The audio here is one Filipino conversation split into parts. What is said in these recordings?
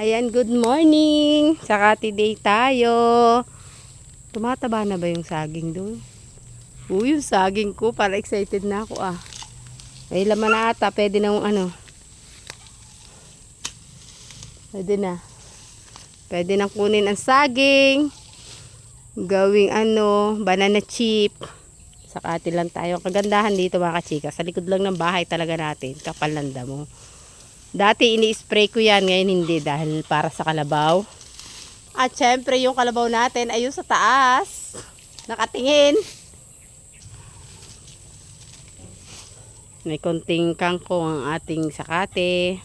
Ayan, good morning. Sakati day tayo. Tumataba na ba yung saging doon? Uy, yung saging ko. Para excited na ako ah. May laman na ata. Pwede na yung ano. Pwede na. Pwede na kunin ang saging. Gawing ano, banana chip. Sakati lang tayo. Kagandahan dito mga kachika. Sa likod lang ng bahay talaga natin. Kapal ng damo. Dati ini-spray ko yan, ngayon hindi dahil para sa kalabaw. At syempre yung kalabaw natin ayun sa taas. Nakatingin. May konting kangkong ang ating sakate.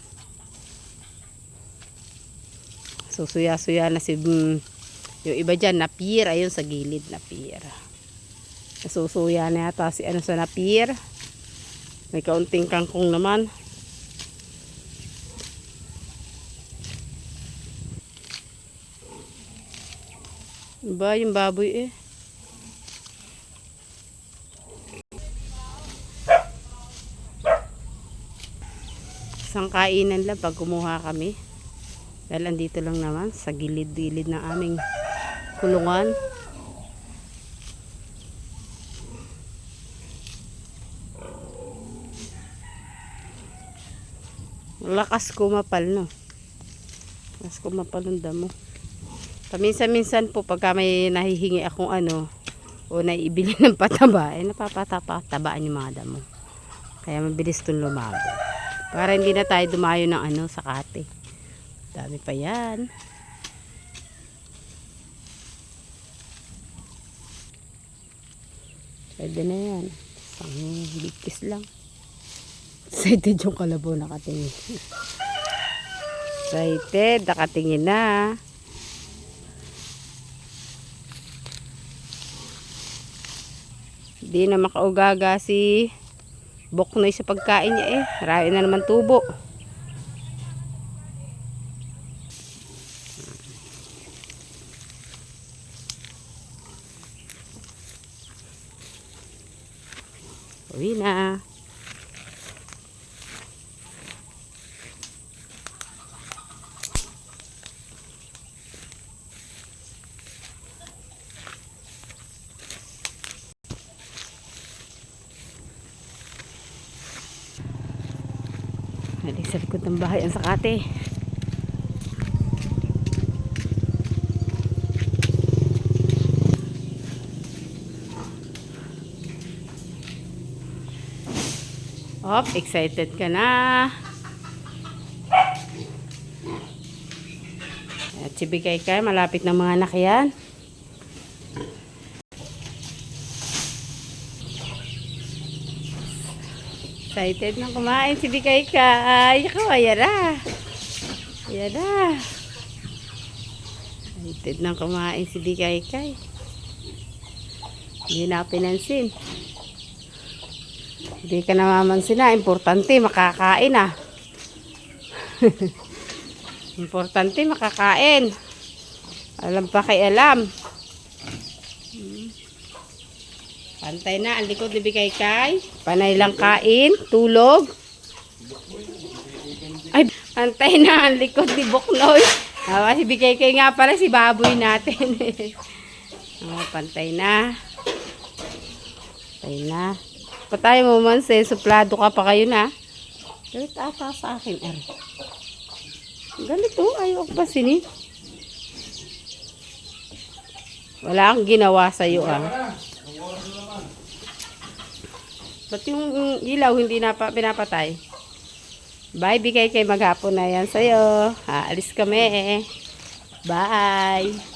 Susuya-suya na si mm, yung iba dyan, napir. Ayun sa gilid, napir. Nasusuya na yata si ano sa napir. May kaunting kangkong naman. Ba, yung baboy eh. Isang kainan lang pag kumuha kami. Dahil andito lang naman sa gilid-gilid ng aming kulungan. Lakas kumapal no. Lakas kumapal ang damo. Paminsan-minsan po pagka may nahihingi akong ano o naibili ng pataba, eh napapatatabaan yung mga damo. Kaya mabilis itong lumabo. Para hindi na tayo dumayo ng ano sa kate. Dami pa yan. Pwede na yan. Isang bigkis lang. Excited yung kalabaw nakatingin. Excited, nakatingin na. Di na makaugaga si Boknoy sa pagkain niya eh. Marami na naman tubo. Uwi na. Sa likod ng bahay ang sakate. Op, excited ka na. At si Bikay Kay, malapit ng mga anak yan. Excited na kumain si Bikay Kay. Ikaw, ayan na. Ayan na. Excited na kumain si Bikay Kay. Hindi na pinansin. Hindi ka namamansin na. Importante, makakain ah. Importante, makakain. Alam pa kay alam. Pantay na, ang likod ni Bigay Kay. Panay lang kain, tulog. Ay, pantay na, ang likod ni Buknoy. Ah, si Bigay Kay nga pala, si baboy natin. oh, pantay na. Pantay na. Patay mo man, se, suplado ka pa kayo na. Galit ata sa akin, er. Ganito, ayaw ko pa sinin. Wala kang ginawa sa'yo, ah. Ba't yung ilaw hindi na pa, pinapatay? Bye, bigay kay maghapon na yan sa'yo. Aalis kami. Bye.